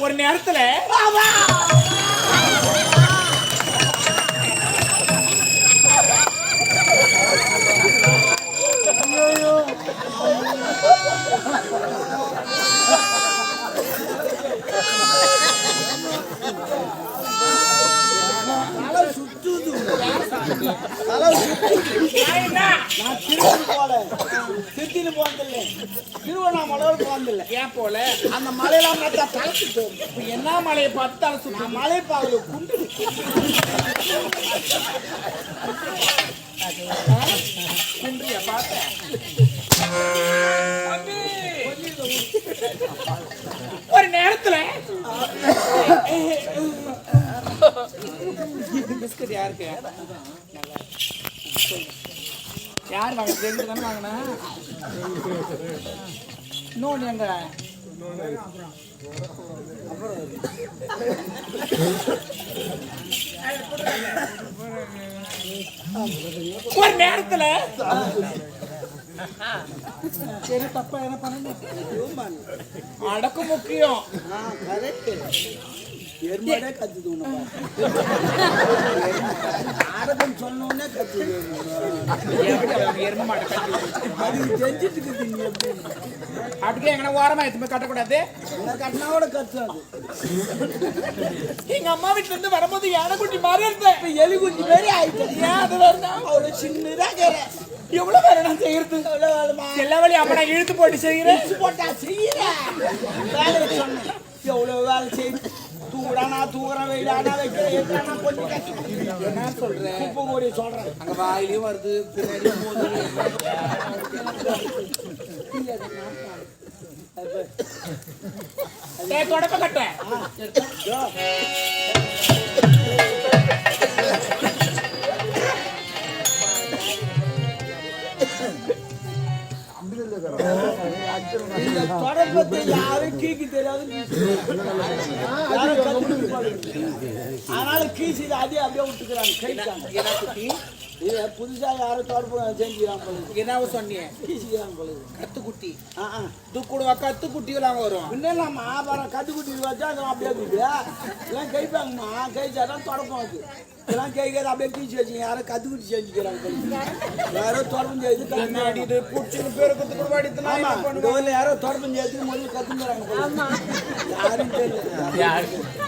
ஒரு நேரத்துல தலை சுத்துது தலை சுத்துது என்ன? நான் திருப்பதி போல திருத்தின்னு போனதில்லை திருவண்ணாமலையோடு போனதில்லை ஏன் போல அந்த மலையெல்லாம் பார்த்தா தலை சுத்து இப்ப என்ன மலையை பார்த்து தலை சுத்து மலை பாவல குண்டு குன்றிய பார்த்தேன் ஒரு நேரத்துல பிஸ்கட் யாருக்கு யார் வாங்க? ரெண்டு தானே வாங்கினா? இன்னொன்று எங்க? ஒரு நேரத்துல. சரி தப்பா என்ன பண்ணணும் அடக்கு முக்கியம். எருமாடே கத்துது ஆடகம் சொன்னோடனே கத்துது? அதுக்கு தெரிஞ்சிட்டு இருக்குது நீ எப்படி? அப்படியே எங்கன்னா ஓரமா எதுவுமே கட்டக்கூடாது? கத்து அது எங்க அம்மா வீட்டுல இருந்து வரும்போது யானை குட்டி மாதிரி இருந்தேன். எலி குஞ்சு மாரி ஆயிட்டது ஏன் அது வரணும் இருக்கிறேன் எவ்வளவு வேற நான் செய்யறது? எல்லா வேலையும் அப்ப நான் இழுத்து போட்டு பிடிச்சு போட்டா செய்யறேன். வேலை சொன்னேன். எவ்வளோ வேலை செய்யுது தூக்குறானா தூக்குறான் வெயிலானா வைக்கிறேன் எட்டானா கொஞ்சம் கஷ்டம் என்ன சொல்றேன் குப்பை கூடி சொல்றேன் அங்க வாயிலையும் வருது பின்னாடி போகுது. ஏய், தொடப்ப கட்டேன் தொடர்பத்தை யாரும் கீக்கு தெரியாது. அதனால கீசி அதே அப்படியே விட்டுக்கிறாங்க. இது புதுசா யாரும் தொடர்பு செஞ்சுக்கிறாங்க போல என்ன சொன்னீங்க கீசிக்கிறாங்க போல கத்து குட்டி ஆ ஆ. துக்குடுவா கத்து குட்டிலாம் வரும் முன்னெல்லாம் மாபரம் கட்டுக்குட்டி வச்சா அதெல்லாம் அப்படியே இருக்குது இதெல்லாம் கைப்பாங்கம்மா. கைச்சாதான் தொடப்பம் அது. இதெல்லாம் கைக்காது அப்படியே கீச்சு வச்சுங்க யாரும் கத்துக்குட்டி செஞ்சுக்கிறாங்க. யாரோ தொடர்பம் செய்து இது புடிச்சுன்னு பேரு குத்து ஊர்ல யாரோ தொடர்பம் செய்து முதல்ல கத்துக்கிறாங்க. யாரும் தெரியல.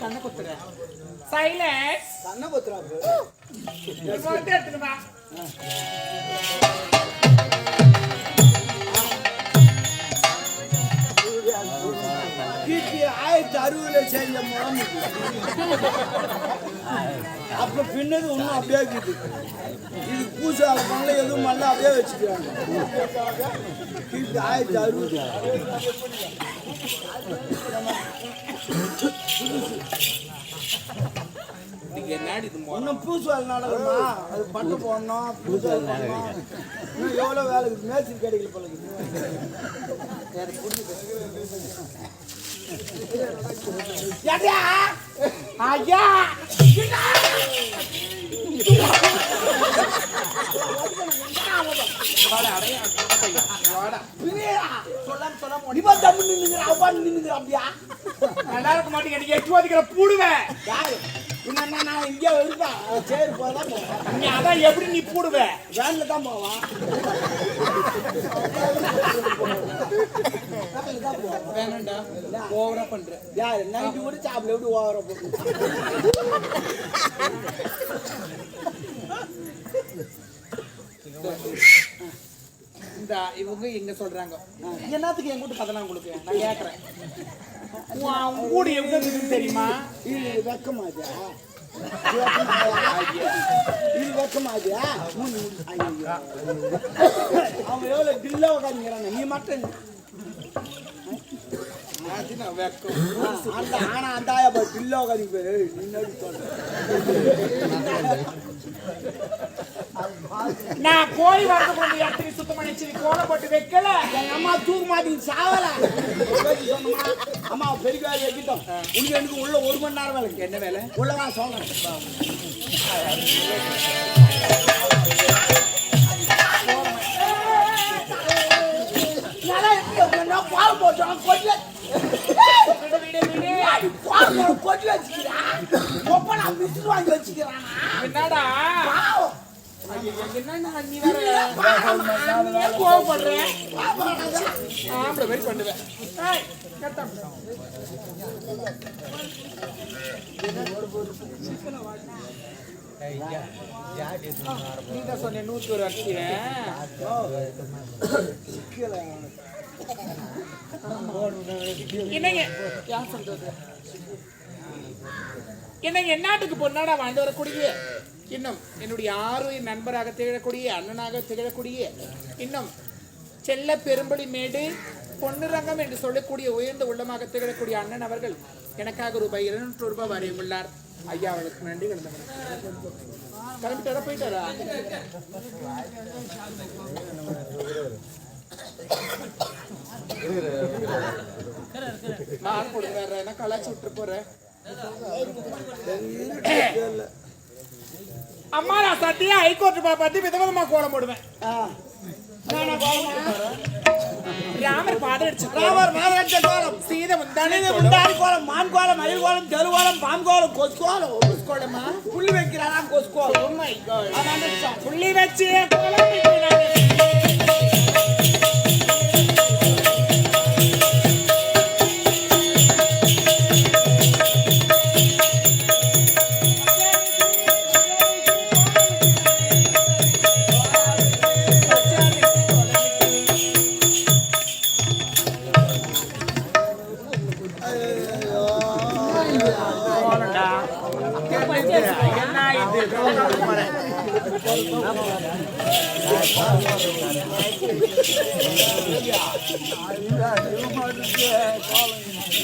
கண்ணை குத்துற? Silence. கண்ணை குத்துறா அப்ப. ஆயிரத்தி அறுபதுல பின்னது ஒன்றும் அப்படியே இருக்குது. இது பூசால பண்ணல எதுவும் பண்ணல அப்படியே வச்சுக்கிறாங்க. கிபி ஆயிரத்தி அறுபது. நீங்க என்னடி இன்னும் பூசுவால் அது பட்டு போடணும் பூசுவால் பண்ணணும். இன்னும் எவ்வளோ வேலை இருக்குது? மேய்ச்சல் கிடைக்கல போல இருக்குது ஐயா சொல்லாம சொல்லாம இவன் அப்படியா நல்லா இருக்க மாட்டேங்க எட்டு வாதிக்கிற பூடுவேன் என்ன நான் இங்கே இருக்கேன் சரி போதான் போவேன். நீ அதான் எப்படி நீ பூடுவ? வேனில் தான் போவான். வேணாம்டா. ஓவரா பண்ற யார் நைட்டு கூட சாப்பிட எப்படி ஓவர போட்டு இந்த இவங்க எங்க சொல்றாங்க. என்னத்துக்கு என் கூட்டு கதலாம் உங்களுக்கு நான் கேக்குறேன். உன் உன் கூடு எங்க இருக்குன்னு தெரியுமா? இது வெக்கமாதியா? இது வெக்கமாதியா? ஐயோ அவன் எவ்வளவு டில்லா உட்காந்துக்கிறாங்க நீ மட்டும் அந்த ஆனா அந்த ஆயா பாரு டில்லா உட்காந்து நின்னடி சொல்ற? நான் போய் வரது கொண்டு இடத்துக்கு சுத்தம் பண்ணிச்சு நீ கோலம் போட்டு வைக்கல? எங்க அம்மா தூக்க மாட்டேங்குது சாவல. சொன்னமா? அம்மா பெரிய வேலை வைக்கிட்டோம் உனக்கு எனக்கு உள்ள ஒரு மணி நேரம் வேலை. என்ன வேலை? உள்ளவா சொல்றேன் பால் போட்டோம் கொஞ்சம் கொஞ்சம் வச்சுக்கிறான் வாங்கி வச்சுக்கிறான்? என்னடா? சொன்ன நூத்தி ஒரு அடிக்கிறேன் என்னங்க? யார் சொல்றது? என்னை என் நாட்டுக்கு பொன்னாடா வாழ்ந்து வரக்கூடிய இன்னும் என்னுடைய ஆறு நண்பராக திகழக்கூடிய அண்ணனாக திகழக்கூடிய இன்னும் செல்ல பெரும்பலி மேடு பொன்னுரங்கம் என்று சொல்லக்கூடிய உயர்ந்த உள்ளமாக திகழக்கூடிய அண்ணன் அவர்கள் எனக்காக ரூபாய் இருநூற்று ரூபாய் வரையுள்ளார் ஐயா அவளுக்கு நன்றி கிடந்தவன் கிளம்பிட்டாரா போயிட்டாரா? நான் கொடுங்க என்ன கலாச்சி விட்டு போறேன். அம்மா நான் சத்தியா ஹைகோர்ட் பத்தி விதவிதமா கோலம் போடுவேன். ராமர் பாதம் அடிச்சு ராமர் மாவட்ட கோலம் சீதை முந்தானே கோலம். மான் கோலம் மயில் கோலம் தெரு கோலம் பாம் கோலம் கொசு கோலம். கோலமா? புள்ளி வைக்கிறாராம் கொசு கோலம். Oh. புள்ளி வச்சு கோலம்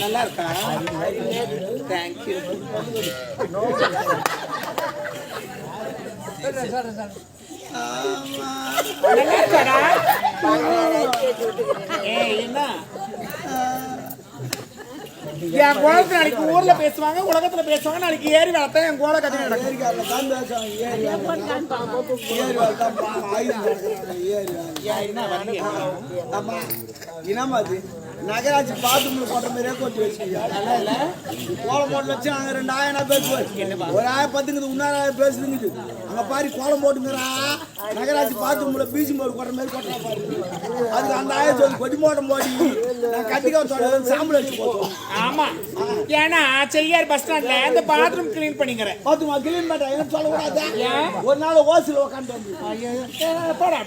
நல்லா இருக்கா தேங்க்யூ நல்லா இருக்காடா ஏய் என்ன என் குளத்துல நாளைக்கு ஊர்ல பேசுவாங்க உலகத்துல பேசுவாங்க நாளைக்கு ஏறி வளர்த்தா என் கோல கதை நடக்கும் ஏரிக்காரல தான் பேசுவாங்க, ஏரி ஏரி வரதான் பாவம், ஆயுதம் கிடக்குறாங்க, ஏரி வாங்க. ஏன் என்ன வரலையா ஆமா, என்னம்மா அது? நகராட்சி பாத்ரூம்ல போட்ட மாதிரியே. நல்லா இல்ல கோலம் போட்டு வச்சு அங்க ரெண்டு ஆயிரம் பேசுவார். ஒரு ஆயிரம் பத்துங்குது இன்னொரு பேசுதுங்குது. அங்க பாரு கோலம் போட்டுங்கிறா நகராட்சி பாத்ரூம்ல பீச்சும் போட்டு கொட்ட மாதிரி கொட்டா பாரு. அதுக்கு அந்த ஆயிரம் சொல்லி கொடி மோட்டம் போடி நான் சொல்ல சாம்பல் அடிச்சு போட்டோம் ஆமா. ஏன்னா செய்யார் பஸ் ஸ்டாண்ட்ல இந்த பாத்ரூம் கிளீன் பண்ணிக்கிறேன். பாத்துமா கிளீன் பண்ண என்ன சொல்லக்கூடாது? ஏன்? ஒரு நாள் ஓசில உட்காந்து வந்து. போடா.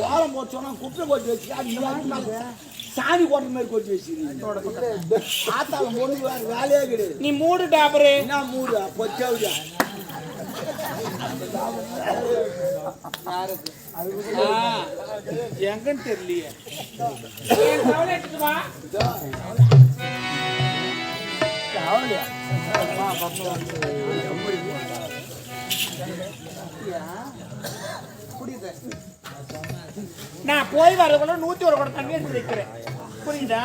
கோலம் போட்டு சொன்னா குப்பை கொட்டி வச்சு சாணி கொட்ட மாதிரி கொட்டி வச்சிருக்கீங்க. ஆத்தால வேற வேலையே கிடையாது. நீ மூடு டாபரு என்ன மூடு பொச்சவுடா. ஆ, எங்கன்னு தெரியலையே. ஏன் நான் போய் வரக்குள்ள நூத்தி ஒரு குடம் தண்ணி எடுத்து வைக்கிறேன். புரியுதா?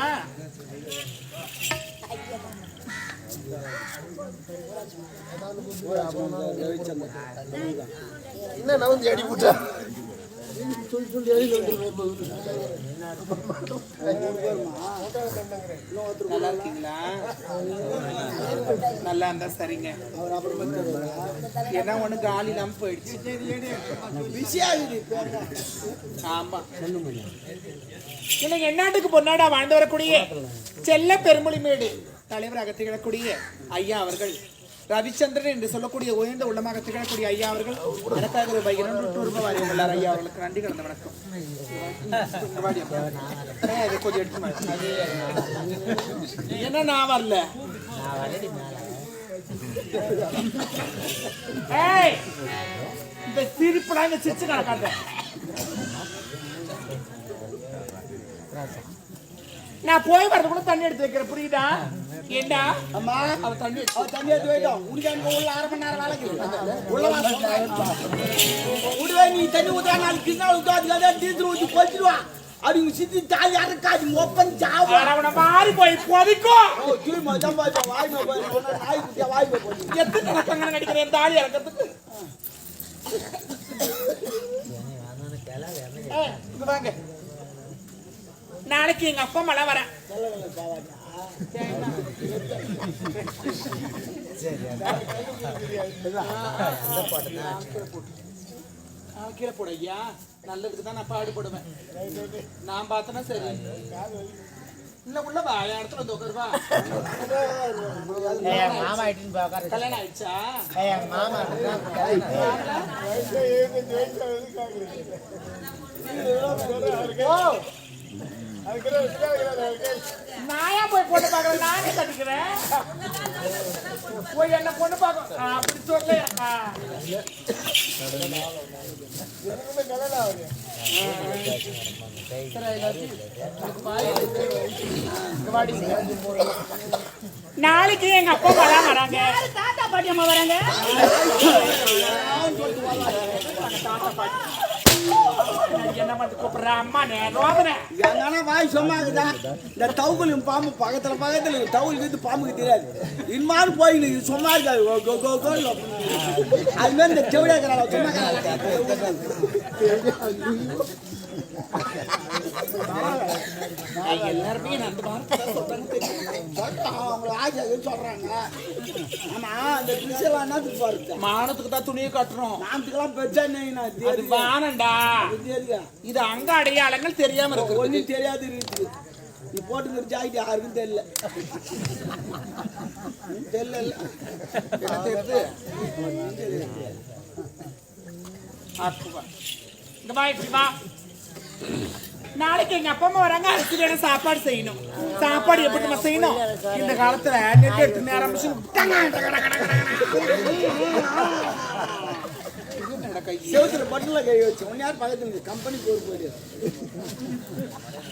என்ன நான் வந்து அடி போட்டா சொல்லி சொல்லி எழுதி நல்லா இருக்கீங்களா? நல்லா இருந்தா சரிங்க. ஏன்னா அப்புறம் என்ன ஒண்ணு காலி இல்லாம போயிடுச்சு. பிஸியாகுது இப்போ ஆமா. இல்லைங்க எந்நாட்டுக்கு பொன்னாடா வாழ்ந்து வரக்கூடிய செல்ல பெருமொழிமேடு தலைவர் அகத்திகளக்கூடிய ஐயா அவர்கள் ரவிச்சந்திரன் என்று சொல்லக்கூடிய உயர்ந்த உள்ளமாக திகழக்கூடிய ஐயா அவர்கள் எனக்காக ரூபாய் இருநூறு ரூபாய் வாரி உள்ளார். ஐயா அவர்களுக்கு நன்றி கலந்த வணக்கம். கொஞ்சம் எடுத்து என்ன நான் வரல? ஏய் இந்த சிரிப்புடா இந்த நடக்காத நான் போய் வரதுக்குள்ள தண்ணி எடுத்து வைக்கிறேன் புரியுதா? ஏண்டா? அம்மா அவ தண்ணி அவர் தண்ணி எடுத்து போயிட்டோம் உனக்கு அங்க உள்ள அரை மணி நேரம் வேலைக்கு உள்ள வா விடுவே நீ தண்ணி ஊத்தா நாளைக்கு கிருஷ்ணா ஊத்தா அதுக்காக டீச்சர் ஊத்தி கொச்சிடுவா அது உங்க சித்தி தாலி அறக்காது ஒப்பன் சாவா அவனை மாறி போய் தூய் மச்சான் வாய் போய் நாய் குட்டியா வாய் போய் எத்தனை நடிக்கிறேன் தாலி வாங்க. நாளைக்கு எங்க அப்பா மழை வரேன் கீழே போடு ஐயா நல்லதுக்கு தான் நான் பாடுபடுவேன் நான் பார்த்தேன்னா சரி இல்ல உள்ள வா இடத்துல வந்து உட்காரு, வா மாமா ஆயிட்டுன்னு பார்க்கறது கல்யாணம் ஆயிடுச்சா மாமா ஓ நான் ஏன் போய் பொண்ணு பார்க்கறேன் நானே கட்டிக்கிறேன் போய் என்ன பொண்ணு பார்க்க அப்படி சொல்லு ஆ. சரி, எல்லாத்தையும் உனக்கு பாய். இங்க வாடி. நாளைக்கு எங்க அப்பா தான் வராங்க தாத்தா பாட்டி அம்மா வராங்க தாத்தா பாட்டி என்ன பார்த்து கூப்பிடுற? அம்மா வாய் சும்மாக்குதா இந்த தவுக்குலையும் பாம்பு பக்கத்துல பக்கத்துல இருக்கு. தவுல் வந்து பாம்புக்கு தெரியாது. இன்மாலும் போய் இது சும்மா இருக்காது. கோ, கோ, அது மாதிரி இந்த செவிடாக்கிறாள் சும்மா எல்லாருமே அந்த சொல்றாங்க? ஆமா இந்த ட்ரெஸ் எல்லாம் என்னத்துக்கு பாருங்க. மானத்துக்கு தான் துணியை கட்டுறோம். நாமத்துக்கெல்லாம் பெருசா என்ன அது வானண்டா. தெரியுதா இது அங்க அடையாளங்கள் தெரியாம இருக்கு ஒன்றும் தெரியாது இருக்குது நீ போட்டுக்கிற ஜாக்கெட் யாருக்கும் தெரியல. தெரியல. தெரியுது. இங்க வா இப்படி நாளைக்கு எங்க அப்பா அம்மா வராங்க அரிசி வேணும் சாப்பாடு செய்யணும். சாப்பாடு எப்படி நம்ம செய்யணும்? இந்த காலத்துல நெட் எடுத்து நேரம் செவத்துல பட்டுல கை வச்சு ஒன்னு யார் பக்கத்துல கம்பெனி போர் போயிடு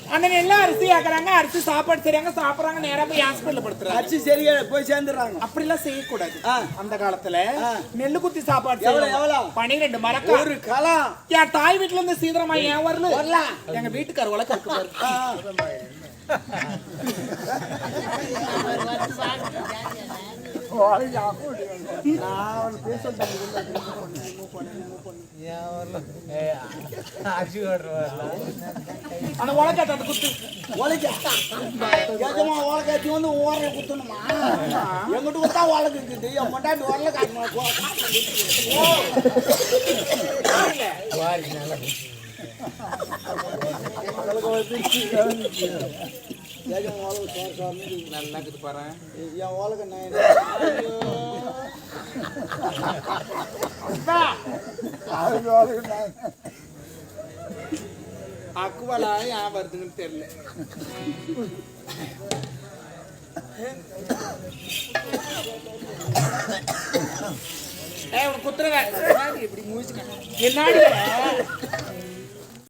அந்த நெல்ல அரிசி ஆக்குறாங்க அரிசி சாப்பாடு செய்றாங்க சாப்பிடுறாங்க நேரா போய் ஹாஸ்பிட்டல் படுத்துறாங்க அடிச்சு சரியா போய் சேர்ந்துடுறாங்க. அப்படிலாம் செய்யக்கூடாது. ஆ. அந்த காலத்துல. நெல்லு குத்தி சாப்பாடு எவ்வளவு, செய்வாங்க. எவ்வளவு? பன்னிரெண்டு மரக்கா. ஒரு என் தாய் வீட்டுல இருந்து சீக்கிரமா ஏன் வரல. எங்க வீட்டுக்கார உலக இருக்கு பாரு. ஆ. அந்த குத்து. உலக்க எஜமா உலக்காச்சி வந்து ஓர குத்தணுமா? எங்கிட்ட கொடுத்தா உலக இருக்குது. என் மொட்டாட்டி உரல காட்டணும் வாரி பாரு என் உலக நான் அக்குவலா ஏன் வருதுன்னு தெரியல ஏய் உனக்கு குத்துறவ? என்னடி இப்படி மூச்சுக்க என்னடி